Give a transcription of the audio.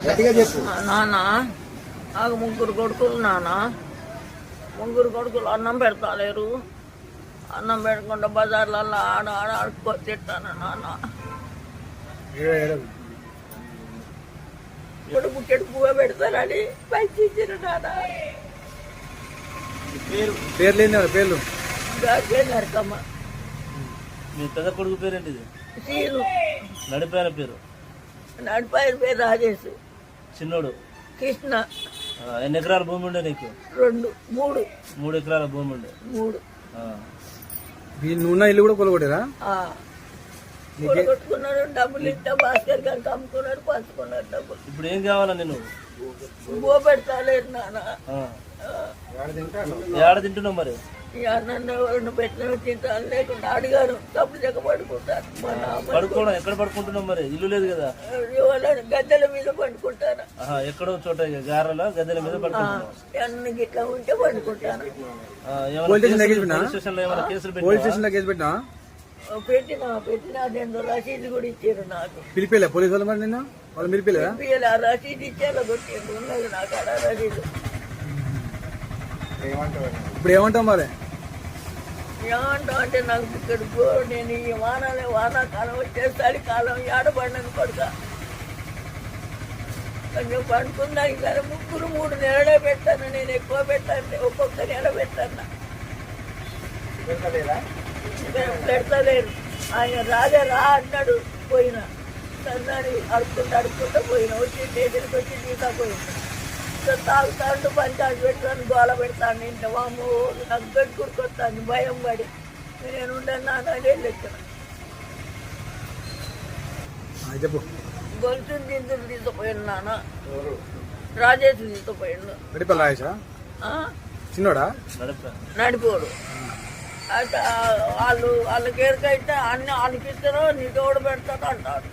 నాన్న నాకు ముగ్గురు కొడుకులు నాన్న ముగ్గురు కొడుకులు అన్నం పెడతాలేరు. అన్నం పెట్టకుండా బజార్లలో ఆడ ఆడ ఆడుకో తిట్టాను నాన్న బుక్కెడు పువ్వు పెడతారని పైకి ఇచ్చిన నాన్న పేర్లు పేర్లు? గాకే నరకమ్మ. మీ పెద్ద కొడుకు పేరేంటిది? సీను. నడిపోయిన పేరు? నడిపాయన పేరు రాజేష్. చిన్నోడు. కృష్ణ. ఎన్ని ఎకరాల భూమి ఉండే నీకు? రెండు మూడు. మూడు ఎకరాల భూమి ఉండే. మూడు. ఆ. మీ నువ్వున్న ఇల్లు కూడా కొలగొట్టారా? ఆ. కొట్టుకున్నాడు డబ్బులు ఇస్తే భాస్కర్ గారికి అమ్ముకున్నాడు పంచుకున్నాడు డబ్బులు. ఇప్పుడు ఏం కావాలా నేను బో పెడతాలేరు నాన్న. ఆ. ఆ. ఏడ తింటున్నావు మరి? ఈ అన్నం ఎవరిని పెట్టిన తింటాను లేకుండా అడిగారు డబ్బులు చెక్క పడుకుంటారు. పడుకోవడం ఎక్కడ పడుకుంటున్నావు మరి? ఇల్లు లేదు కదా? ఎవరైనా గద్దెల మీద పండుకుంటారు ఆహా, ఎక్కడో చోట గారెల గద్దెల మీద పడుకుంటున్నావు? అన్ని గిట్లా ఉంటే పండుకుంటాను. పోలీస్ స్టేషన్లో కేసు పెట్టినా? పెట్టిన పెట్టిన అదేందో రసీదు కూడా ఇచ్చారు నాకు. పిలిపిలే పోలీస్ వాళ్ళు మరి నిన్న? వాళ్ళు పిలిపిలేదా పిల్లలు ఆ రసీదు ఉన్నది నాకు రసీదు. ఇప్పుడు ఏమంటావు మరి? ఏమంటావు అంటే నాకు ఇక్కడ నేను ఈ వానాలే వానాకాలం వచ్చే చలికాలం ఏడబడినది కొడుక. కొంచెం పండుకుందా సరే ముగ్గురు మూడు నెలలే పెట్టాను నేను ఎక్కువ పెట్టాను ఒక్కొక్క నెల పెట్టాను. పెడతలేరు ఆయన రాజా రా అన్నాడు పోయినా. సన్నాని అడుక్కుంటూ అడుక్కుంటూ పోయినా. వచ్చి స్టేషన్కి వచ్చి తీసుకుపోయినా సో తాగుతాడు పంచాయతీ పెడతాను గోల పెడతాను ఇంట్లో వాము నాకు పెట్టుకుడుకొస్తాను భయం పడి. నేను ఉండను లెక్కన ఆ, చెప్పు. గొలుసుని దిందులు తీసుకుపోయాను నాన్న. రాజేష్ తీసుకుపోయాడు? చిన్నోడా? నడిపా నడిపోడు అయితే వాళ్ళు వాళ్ళకి ఎరకైతే అన్ని వాళ్ళకి ఇస్తారో నీ తోడు పెడతాడు అంటాడు.